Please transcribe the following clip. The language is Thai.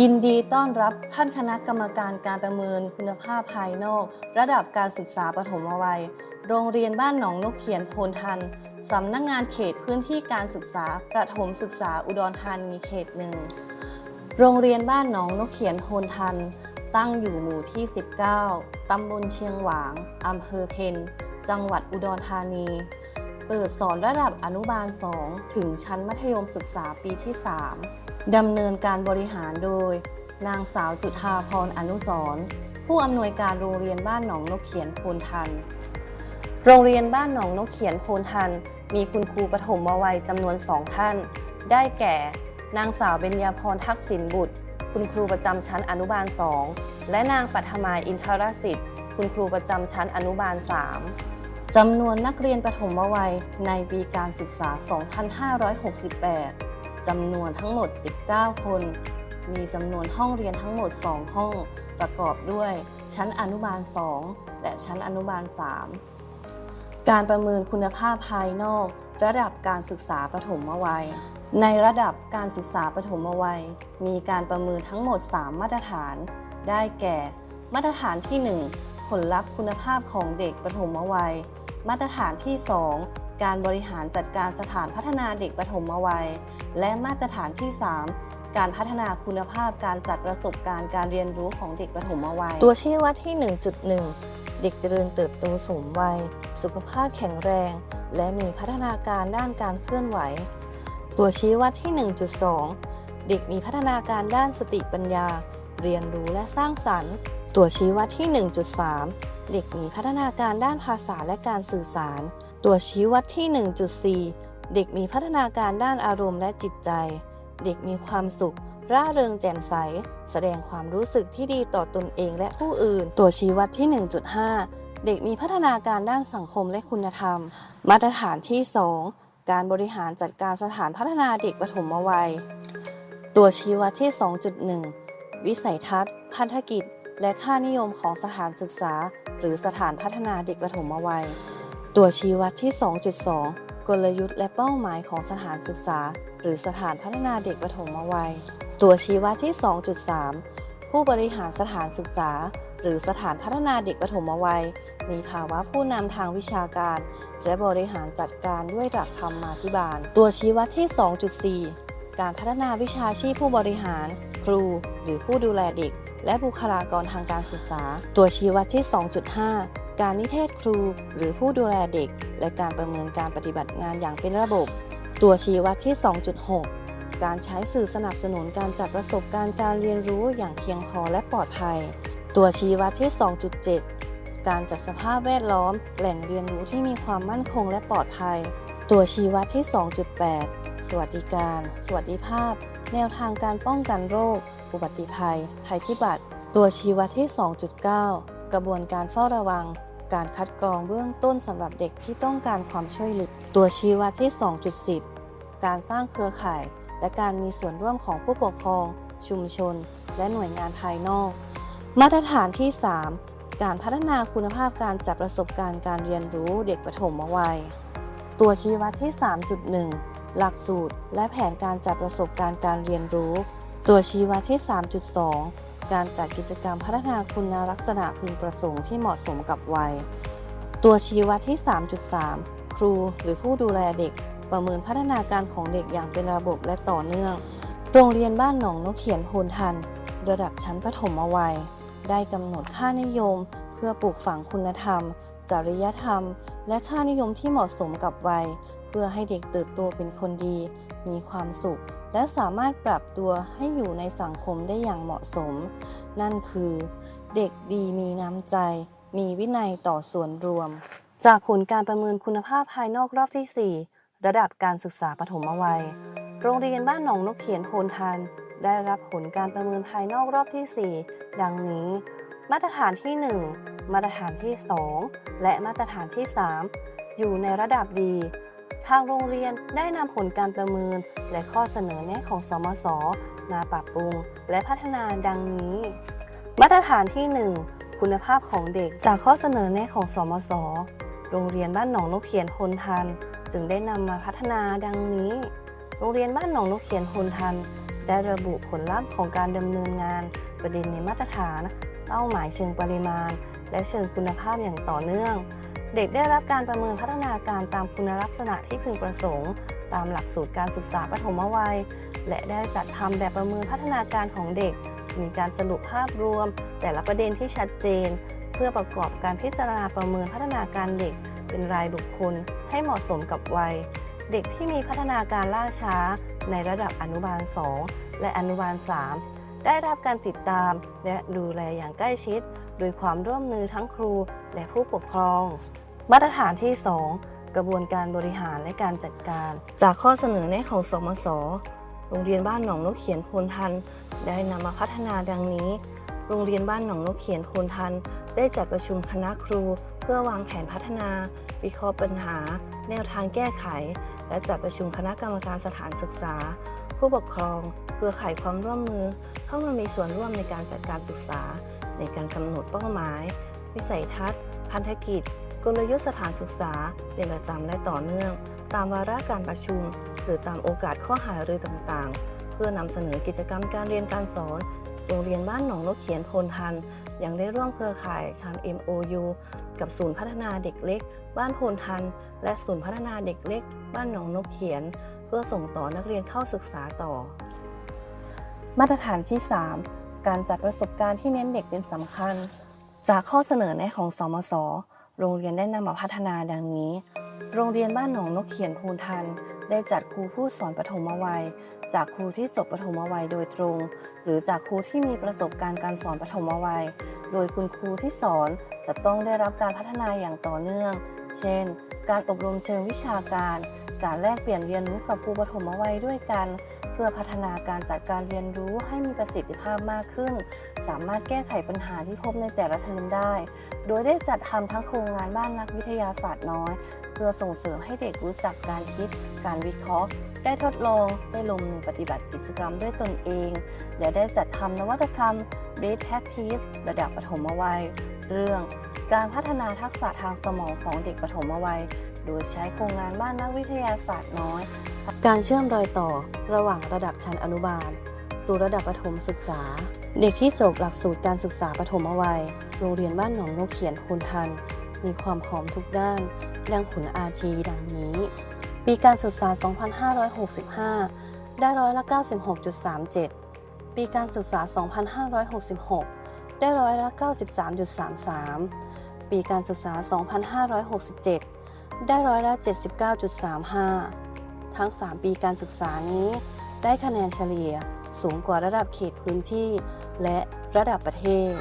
ยินดีต้อนรับท่านคณะกรรมการการประเมินคุณภาพภายนอก ระดับการศึกษาปฐมวัย โรงเรียนบ้านหนองนกเขียนโพนทันสำนักงงานเขตพื้นที่การศึกษาประถมศึกษาอุดรธานีเขตหนึ่งโรงเรียนบ้านหนองนกเขียนโพนทัน ตั้งอยู่หมู่ที่ 19 ตำบลเชียงหวาง อำเภอเพนจังหวัดอุดรธานี เปิดสอนระดับอนุบาล 2 ถึงชั้นมัธยมศึกษาปีที่ 3 ดำเนินการบริหารโดย นางสาวจุธาพรอนุสรผู้อำนวยการโรงเรียนบ้านหนองนกเขียนโพนทัน โรงเรียนบ้านหนองนกเขียนโพนทัน มีคุณครูปฐมวัยจำนวนสองท่าน ได้แก่ นางสาวเบญญาพรทักษิณบุตร คุณครูประจำชั้นอนุบาล 2 และนางปัทมาอินทรสิทธิ์ คุณครูประจำชั้นอนุบาล 3 จำนวนนักเรียนปฐมวัยในปีการศึกษา 2568 จำนวนทั้งหมด 19 คน มีจำนวนห้องเรียนทั้งหมด 2 ห้อง ประกอบด้วย ชั้นอนุบาล 2 และชั้นอนุบาล 3 การประเมินคุณภาพภายนอก ระดับการศึกษาปฐมวัย ในระดับการศึกษาปฐมวัย มีการประเมินทั้งหมด 3 มาตรฐาน ได้แก่ มาตรฐานที่ 1 ผลลัพธ์คุณภาพของเด็กปฐมวัย มาตรฐานที่ 2 การบริหารจัดการสถานพัฒนาเด็กปฐมวัย และมาตรฐานที่ 3การพัฒนาคุณภาพการจัดประสบการณ์การเรียนรู้ของเด็กปฐมวัย ตัวชี้วัดที่ 1.1 เด็กเจริญเติบโตสมวัย สุขภาพแข็งแรง และมีพัฒนาการด้านการเคลื่อนไหว ตัวชี้วัดที่ 1.2 เด็กมีพัฒนาการด้านสติปัญญา เรียนรู้และสร้างสรรค์ ตัวชี้วัดที่ 1.3 เด็กมีพัฒนาการด้านภาษาและการสื่อสาร ตัวชี้วัดที่ 1.4 เด็กมีพัฒนาการด้านอารมณ์และจิตใจ เด็กมีความสุข ร่าเริงแจ่มใส แสดงความรู้สึกที่ดีต่อตนเองและผู้อื่น ตัวชี้วัดที่ 1.5 เด็กมีพัฒนาการด้านสังคมและคุณธรรม มาตรฐานที่ 2 การบริหารจัดการสถานพัฒนาเด็กปฐมวัย ตัวชี้วัดที่ 2.1 วิสัยทัศน์ พันธกิจ และค่านิยมของสถานศึกษา หรือสถานพัฒนาเด็กปฐมวัย ตัวชี้วัดที่ 2.2 กลยุทธ์และเป้าหมายของสถานศึกษา หรือสถานพัฒนาเด็กปฐมวัย ตัวชี้วัดที่ 2.3 ผู้บริหารสถานศึกษา หรือสถานพัฒนาเด็กปฐมวัย มีภาวะผู้นำทางวิชาการ และบริหารจัดการด้วยหลักธรรมาภิบาล ตัวชี้วัดที่ 2.4 การพัฒนาวิชาชีพผู้บริหาร ครู หรือผู้ดูแลเด็ก และบุคลากรทางการศึกษา ตัวชี้วัดที่ 2.5 การนิเทศครู หรือผู้ดูแลเด็ก และการประเมินการปฏิบัติงานอย่างเป็นระบบ ตัวชี้วัดที่ 2.6 การใช้สื่อสนับสนุนการจัดประสบการณ์การเรียนรู้อย่างเพียงพอและปลอดภัย ตัวชี้วัดที่ 2.7 การจัดสภาพแวดล้อม แหล่งเรียนรู้ที่มีความมั่นคงและปลอดภัย ตัวชี้วัดที่ 2.8 สวัสดิการ สวัสดิภาพ แนวทางการป้องกันโรค อุบัติภัย ภัยพิบัติ ตัวชี้วัดที่ 2.9 กระบวนการเฝ้าระวัง การคัดกรองเบื้องต้นสำหรับเด็กที่ต้องการความช่วยเหลือ ตัวชี้วัดที่ 2.10 การสร้างเครือข่าย และการมีส่วนร่วมของผู้ปกครอง ชุมชน และหน่วยงานภายนอก มาตรฐานที่ 3 การพัฒนาคุณภาพการจัดประสบการณ์การเรียนรู้เด็กปฐมวัย ตัวชี้วัดที่ 3.1 หลักสูตร และแผนการจัดประสบการณ์การเรียนรู้ ตัวชี้วัดที่ 3.2 การจัดกิจกรรมพัฒนาคุณลักษณะพึงประสงค์ที่เหมาะสมกับวัย ตัวชี้วัดที่ 3.3 ครูหรือผู้ดูแลเด็ก ประเมินพัฒนาการของเด็กอย่างเป็นระบบและต่อเนื่อง โรงเรียนบ้านหนองนกเขียนโพนทัน ระดับชั้นประถมวัย ได้กำหนดค่านิยม เพื่อปลูกฝังคุณธรรม จริยธรรม และค่านิยมที่เหมาะสมกับวัย พื่อให้เด็กเติบโตเป็นคนดี มีความสุข และสามารถปรับตัวให้อยู่ในสังคมได้อย่างเหมาะสม นั่นคือ เด็กดีมีน้ำใจ มีวินัยต่อส่วนรวม จากผลการประเมินคุณภาพภายนอกรอบที่ 4 ระดับการศึกษาปฐมวัย โรงเรียนบ้านหนองนกเขียนโพนทัน ได้รับผลการประเมินภายนอกรอบที่ 4 ดังนี้ มาตรฐานที่ 1 มาตรฐานที่ 2 และมาตรฐานที่ 3 อยู่ในระดับดี ทางโรงเรียนได้นำผลการประเมิน และข้อเสนอแนะของสมส มาปรับปรุง และพัฒนาดังนี้ มาตรฐานที่ 1 คุณภาพของเด็กจากข้อเสนอแนะของสมส โรงเรียนบ้านหนองนกเขียนพนทัน จึงได้นำมาพัฒนาดังนี้ โรงเรียนบ้านหนองนกเขียนพนทัน ได้ระบุผลลัพธ์ของการดำเนินงาน ประเด็นในมาตรฐาน เป้าหมายเชิงปริมาณ และเชิงคุณภาพอย่างต่อเนื่อง เด็กได้รับการประเมินพัฒนาการตามคุณลักษณะที่พึงประสงค์ ตามหลักสูตรการศึกษาปฐมวัย และได้จัดทำแบบประเมินพัฒนาการของเด็ก มีการสรุปภาพรวม แต่ละประเด็นที่ชัดเจน เพื่อประกอบการพิจารณาประเมินพัฒนาการเด็ก เป็นรายบุคคลให้เหมาะสมกับวัย เด็กที่มีพัฒนาการล่าช้า ในระดับอนุบาล 2 และอนุบาล 3 ได้รับการติดตาม และดูแลอย่างใกล้ชิด โดยความร่วมมือทั้งครูและผู้ปกครอง มาตรฐานที่ 2 กระบวนการบริหารและการจัดการ จากข้อเสนอแนะของสมสโรงเรียนบ้านหนองนกเขียนโพนทัน ได้นำมาพัฒนาดังนี้ โรงเรียนบ้านหนองนกเขียนโพนทัน ได้จัดประชุมคณะครู เพื่อวางแผนพัฒนา วิเคราะห์ปัญหา แนวทางแก้ไข และจัดประชุมคณะกรรมการสถานศึกษา ผู้ปกครองเพื่อไขความร่วมมือ เข้ามามีส่วนร่วมในการจัดการศึกษา ในการกำหนดเป้าหมาย วิสัยทัศน์ พันธกิจ กลยุทธ์สถานศึกษาเป็นประจำและต่อเนื่อง ตามวาระการประชุม หรือตามโอกาสข้อหารือต่างๆ เพื่อนำเสนอกิจกรรมการเรียนการสอน โรงเรียนบ้านหนองนกเขียนโพนทัน ยังได้ร่วมเครือข่ายทำ MOU กับศูนย์พัฒนาเด็กเล็ก บ้านโพนทัน และศูนย์พัฒนาเด็กเล็ก บ้านหนองนกเขียน เพื่อส่งต่อนักเรียนเข้าศึกษาต่อ มาตรฐานที่ 3 การจัดประสบการณ์ที่เน้นเด็กเป็นสำคัญ จากข้อเสนอแนะของสมส โรงเรียนได้นำมาพัฒนาดังนี้ โรงเรียนบ้านหนองนกเขียนพูนทัน ได้จัดครูผู้สอนปฐมวัยจากครูที่จบปฐมวัยโดยตรง หรือจากครูที่มีประสบการณ์การสอนปฐมวัย โดยคุณครูที่สอนจะต้องได้รับการพัฒนาอย่างต่อเนื่อง เช่น การอบรมเชิงวิชาการ การแลกเปลี่ยนเรียนรู้กับครูปฐมวัยด้วยกัน เพื่อพัฒนาการจัดการเรียนรู้ให้มีประสิทธิภาพมากขึ้น สามารถแก้ไขปัญหาที่พบในแต่ละเทอมได้ โดยได้จัดทำทั้งโครงงานบ้านนักวิทยาศาสตร์น้อย เพื่อส่งเสริมให้เด็กรู้จักการคิด การวิเคราะห์ ได้ทดลองได้ลงมือปฏิบัติกิจกรรมด้วยตนเอง และได้จัดทำนวัตกรรม Best Practice ระดับปฐมวัย เรื่องการพัฒนาทักษะทางสมองของเด็กปฐมวัย โดยใช้โครงงานบ้านนักวิทยาศาสตร์น้อย การเชื่อมรอยต่อระหว่างระดับชั้นอนุบาล สู่ระดับประถมศึกษา เด็กที่จบหลักสูตรการศึกษาปฐมวัย โรงเรียนบ้านหนองนกเขียนคูนทัน มีความพร้อมทุกด้าน ดังผลอาชีดังนี้ ปีการศึกษา 2565 ได้ร้อยละ 96.37 ปีการศึกษา 2566 ได้ร้อยละ 93.33 ปีการศึกษา 2567 ได้ร้อยละ 79.35 ทั้ง 3 ปีการศึกษานี้ ได้คะแนนเฉลี่ยสูงกว่าระดับเขตพื้นที่ และระดับประเทศ